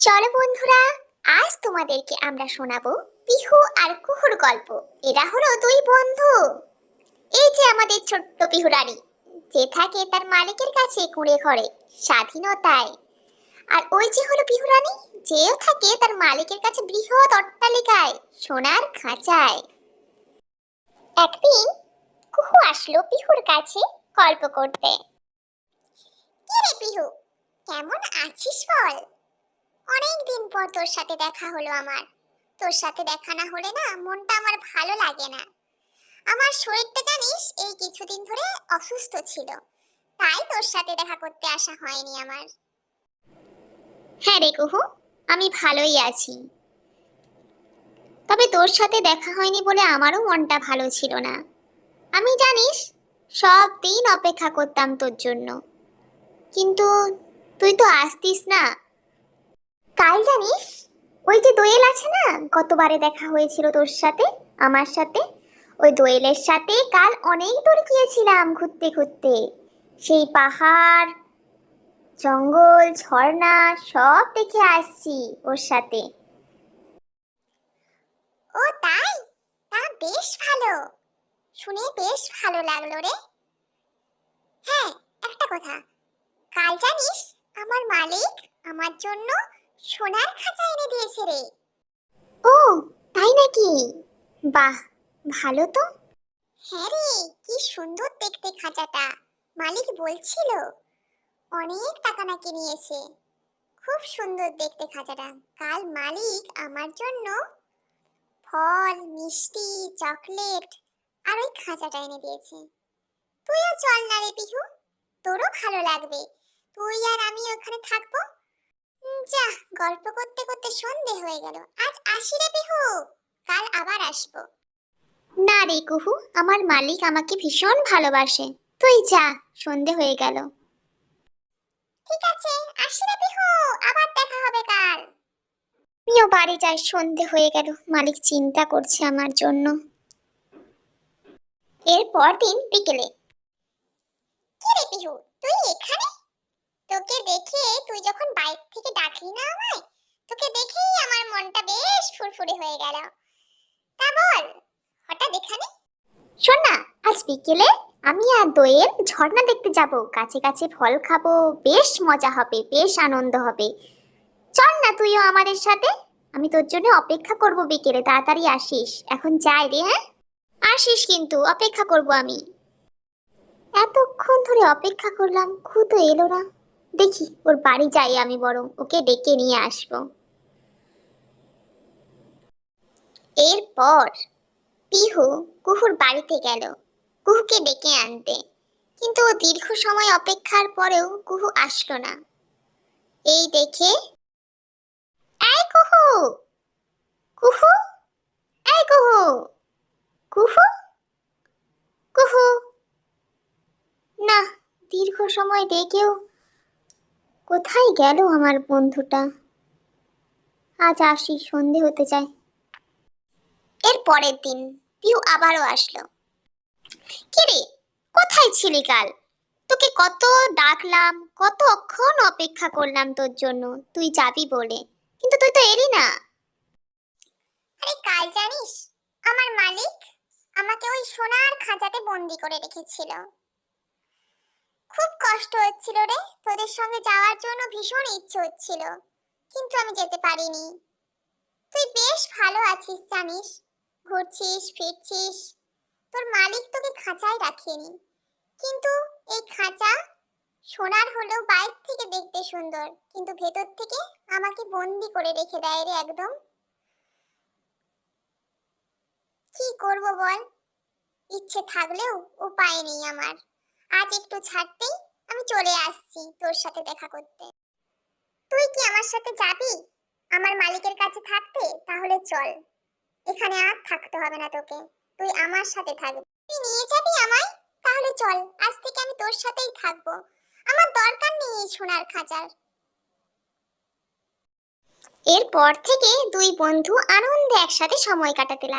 চলো বন্ধুরা, আজ তোমাদেরকে আমরা শোনাবো পিহু আর কুহুর গল্প। এরা হলো দুই বন্ধু। এই যে আমাদের ছোট্ট পিহু রানী, যে থাকে তার মালিকের কাছে কুঁড়ে ঘরে, স্বাধীনতায়। আর ওই যে হলো পিহু রানী, যেও থাকে তার মালিকের কাছে বৃহৎ অট্টালিকায়, সোনার খাঁচায়। একদিন কুহু আসলো পিহুর কাছে গল্প করতে। কে রে পিহু, কেমন আছিস বল? অনেক দিন পর তোর সাথে দেখা হলো আমার। তোর সাথে দেখা না হলে না মনটা আমার ভালো লাগে না। আমার শরীরটা জানিস, এই কিছুদিন ধরে অসুস্থ ছিল। তাই তোর সাথে দেখা করতে আসা হয়নি আমার। হ্যাঁ রে কুহু, আমি ভালোই আছি। তবে তোর সাথে দেখা হয়নি বলে আমারও মনটা ভালো ছিল না। আমি জানিস, সব দিন অপেক্ষা করতাম তোর জন্য। কিন্তু তুই তো আসতিস না। কাল জানিস, ওই যে দোয়েল আছে না, গতবারে দেখা হয়েছিল তোর সাথে, আমার সাথে। ওই দোয়েলের সাথে কাল অনেক দূর গিয়েছিলাম ঘুরতে ঘুরতে। সেই পাহাড়, জঙ্গল, ঝর্ণা, সব দেখে আসছি ওর সাথে। ও তাই? তা বেশ ভালো। শুনে বেশ ভালো লাগল রে। হ্যাঁ একটা কথা। কাল জানিস, আমার মালিক আমার জন্য সোনার খাঁচা এনে দিয়েছে রে। ও তাই নাকি? বাহ ভালো তো। হ্যাঁ রে কি সুন্দর দেখতে খাঁচাটা মালিক বলছিল। অনেক টাকা নাকি নিয়েছে। খুব সুন্দর দেখতে খাঁচাটা কাল মালিক আমার জন্য ফল মিষ্টি চকলেট আর ওই খাঁচাটা এনে দিয়েছে। তুইও চল না রে পিহু তোরও ভালো লাগবে। তুই আর আমি ওখানে থাকব যা, গল্প করতে করতে সন্ধে হয়ে গেল। আজ আসি রে কাল আবার না রে কুহু, আমার মালিক আমাকে ভীষণ ভালোবাসে। তুই যা, সন্ধে হয়ে গেল। ঠিক আছে, আসি রে আবার দেখা হবে কাল। আমিও বাড়ি যাই, সন্ধে হয়ে গেল। মালিক চিন্তা করছে আমার জন্য। এরপর দিন বিকেলে। কি রে তুই তুই যখন বাইক থেকে ডাকলি না আমায়, তোকে দেখেই আমার মনটা বেশ ফুরফুরে হয়ে গেল। তা বল, হঠাৎ এখানে? শোন না, আজ বিকেলে আমি আর দোয়েল ঝর্ণা দেখতে যাব। কাছে কাছে ফল খাব, বেশ মজা হবে, বেশ আনন্দ হবে। চল না তুইও আমাদের সাথে, আমি তোর জন্য অপেক্ষা করব বিকেলে, তাড়াতাড়ি আসিস। এখন যাই রে হ্যাঁ? আসিস কিন্তু, অপেক্ষা করব আমি। এতক্ষণ ধরে অপেক্ষা করলাম খু তো এলো না। দেখি, ওর বাড়ি যাই আমি বরং, ওকে ডেকে নিয়ে আসব। এরপর পিহু কুহুর বাড়িতে গেল, কুহুকে ডেকে আনতে। কিন্তু ও দীর্ঘ সময় অপেক্ষার পরেও কুহু আসলো না। এই দেখে, এই কুহু! কুহু! এই কুহু! কুহু! কুহু! না, দীর্ঘ সময় ডেকেও কোথায় গেল আমার বন্ধুটা? আজ আসি, সন্ধে হতে যায় এর পরের দিন পিউ আবারও আসলো। কিরে কোথায় ছিলি কাল? তোকে কত ডাকলাম কতক্ষণ অপেক্ষা করলাম তোর জন্য, তুই যাবি বলে, কিন্তু তুই তো এলি না। আরে কাল জানিস, আমার মালিক আমাকে ওই সোনার খাঁচাতে বন্দি করে রেখেছিল। কষ্ট হচ্ছিল রে। তোদের সঙ্গে যাওয়ার জন্য ভীষণ ইচ্ছে হচ্ছিল, কিন্তু আমি যেতে পারিনি। তুই বেশ ভালো আছিস, জানিস। ঘুরছিস, ফিরছিস। তোর মালিক তোকে খাঁচায় রাখেনি। কিন্তু এই খাঁচা সোনার হলেও বাইরে থেকে দেখতে সুন্দর, কিন্তু ভেতর থেকে আমাকে বন্দি করে রেখে দেয় রে একদম। কি করব বল? ইচ্ছে থাকলেও উপায় নেই আমার। আজ একটু ছাড়তেই আমি চলে আসছি তোর সাথে দেখা করতে। তুই কি আমার সাথে যাবি? আমার মালিকের কাছে থাকতে? তাহলে চল। এখানে আর থাকতে হবে না তোকে। তুই আমার সাথে থাকবি। তুই নিয়ে যাবি আমায়? তাহলে চল। আজ থেকে আমি তোর সাথেই থাকব। আমার দরকার নেই এই সোনার খাঁচার। এরপর থেকে দুই বন্ধু আনন্দে একসাথে সময় কাটাতে লাগল।